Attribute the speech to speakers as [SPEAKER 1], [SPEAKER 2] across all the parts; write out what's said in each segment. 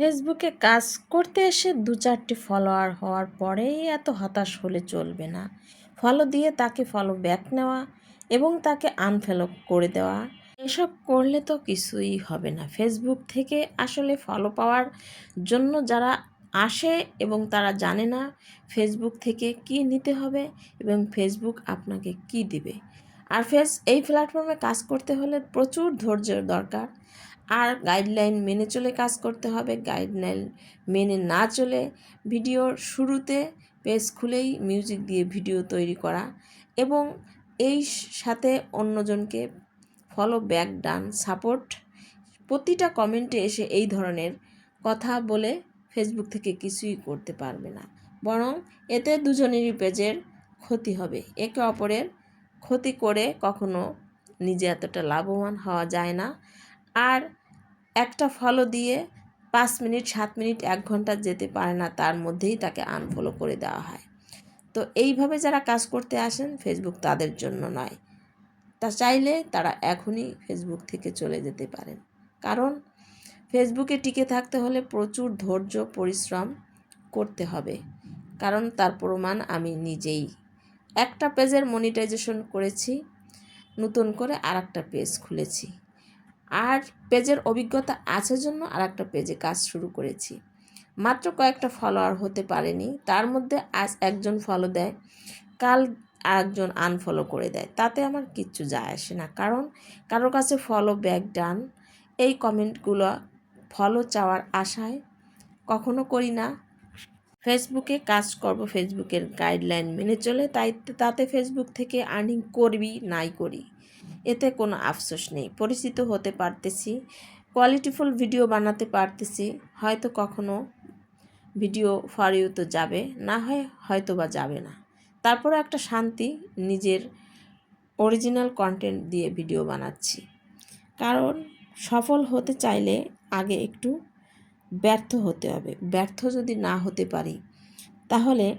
[SPEAKER 1] ফেসবুকে কাজ করতে এসে দু চারটি ফলোয়ার হওয়ার পরেই এত হতাশ হলে চলবে না। ফলো দিয়ে তাকে ফলো ব্যাক নেওয়া এবং তাকে আনফলো করে দেওয়া। এসব করলে তো কিছুই হবে না। ফেসবুক থেকে আসলে ফলো পাওয়ার জন্য যারা আসে এবং তারা জানে না ফেসবুক থেকে কি নিতে হবে এবং ফেসবুক আপনাকে কি দিবে। আর ফেস, এই প্ল্যাটফর্মে কাজ করতে হলে প্রচুর ধৈর্যের দরকার। আর গাইডলাইন মেনে চলে কাজ করতে হবে। গাইডলাইন মেনে না চলে ভিডিওর শুরুতে পেজ খুলেই মিউজিক দিয়ে ভিডিও তৈরি করা এবং এই সাথে অন্যজনকে ফলো ব্যাক ডান সাপোর্ট প্রতিটা কমেন্টে এসে এই ধরনের কথা বলে ফেসবুক থেকে কিছুই করতে পারবে না। বরং এতে দুজনেরই পেজের ক্ষতি হবে। একে অপরের ক্ষতি করে কখনো নিজে এতটা লাভবান হওয়া যায় না। আর একটা ফলো দিয়ে পাঁচ মিনিট, সাত মিনিট, এক ঘণ্টা যেতে পারে না, তার মধ্যেই তাকে আনফলো করে দেওয়া হয়। তো এইভাবে যারা কাজ করতে আসেন ফেসবুক তাদের জন্য নয়। তা চাইলে তারা এখনই ফেসবুক থেকে চলে যেতে পারেন। কারণ ফেসবুকে টিকে থাকতে হলে প্রচুর ধৈর্য, পরিশ্রম করতে হবে। কারণ তার প্রমাণ আমি নিজেই। একটা পেজের মনিটাইজেশন করেছি, নতুন করে আর একটা পেজ খুলেছি। আর পেজের অভিজ্ঞতা আছে জন্য আর একটা পেজে কাজ শুরু করেছি। মাত্র কয়েকটা ফলোয়ার হতে পারেনি, তার মধ্যে আজ একজন ফলো দেয়, কাল আরেকজন আনফলো করে দেয়। তাতে আমার কিচ্ছু যায় আসে না, কারণ কারোর কাছে ফলো ব্যাক ডান এই কমেন্টগুলো ফলো চাওয়ার আশায় কখনো করি না। ফেসবুকে কাজ করব, ফেসবুকের গাইডলাইন মেনে চলে, তাই তাতে ফেসবুক থেকে আর্নিং করবি, নাই করি। এতে কোনো আফসোস নেই। পরিচিত হতে পারতেছি কোয়ালিটিফুল ভিডিও বানাতে পারতেছি, হয়তো কখনো ভিডিও ফরিও তো যাবে, না হয় হয়তো বা যাবে না। তারপরে একটা শান্তি, নিজের অরিজিনাল কন্টেন্ট দিয়ে ভিডিও বানাচ্ছি। কারণ সফল হতে চাইলে আগে একটু ব্যর্থ হতে হবে, ব্যর্থ যদি না হতে পারি, তাহলে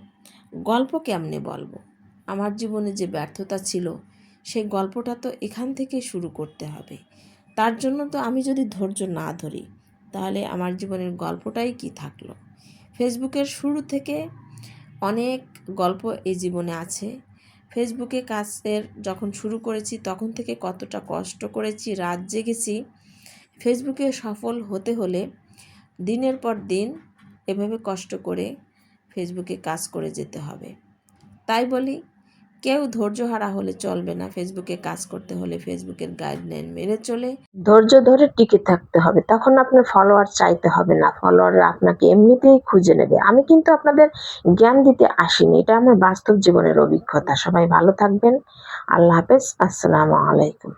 [SPEAKER 1] গল্প কেমনে বলব? আমার জীবনে যে ব্যর্থতা ছিল, সেই গল্পটা তো এখান থেকে শুরু করতে হবে। তার জন্য তো আমি যদি ধৈর্য না ধরি, তাহলে আমার জীবনের গল্পটাই কি থাকল? ফেসবুকের শুরু থেকে অনেক গল্প এই জীবনে আছে। ফেসবুকে কাজের যখন শুরু করেছি, তখন থেকে কতটা কষ্ট করেছি, রাত জেগেছি। ফেসবুকে সফল হতে হলে দিনের পর দিন এভাবে কষ্ট করে ফেসবুকে কাজ করে যেতে হবে। তাই বলি, কেউ ধৈর্যহারা হলে চলবে না। ফেসবুকে কাজ করতে হলে ফেসবুকের গাইডলাইন মেনে চলে।
[SPEAKER 2] ধৈর্য ধরে টিকে থাকতে হবে। তখন আপনার ফলোয়ার চাইতে হবে না। ফলোয়াররা আপনাকে এমনিতেই খুঁজে নেবে। আমি কিন্তু আপনাদের জ্ঞান দিতে আসিনি। এটা আমার বাস্তব জীবনের অভিজ্ঞতা। সবাই ভালো থাকবেন। আল্লাহ হাফেজ। আসসালামু আলাইকুম।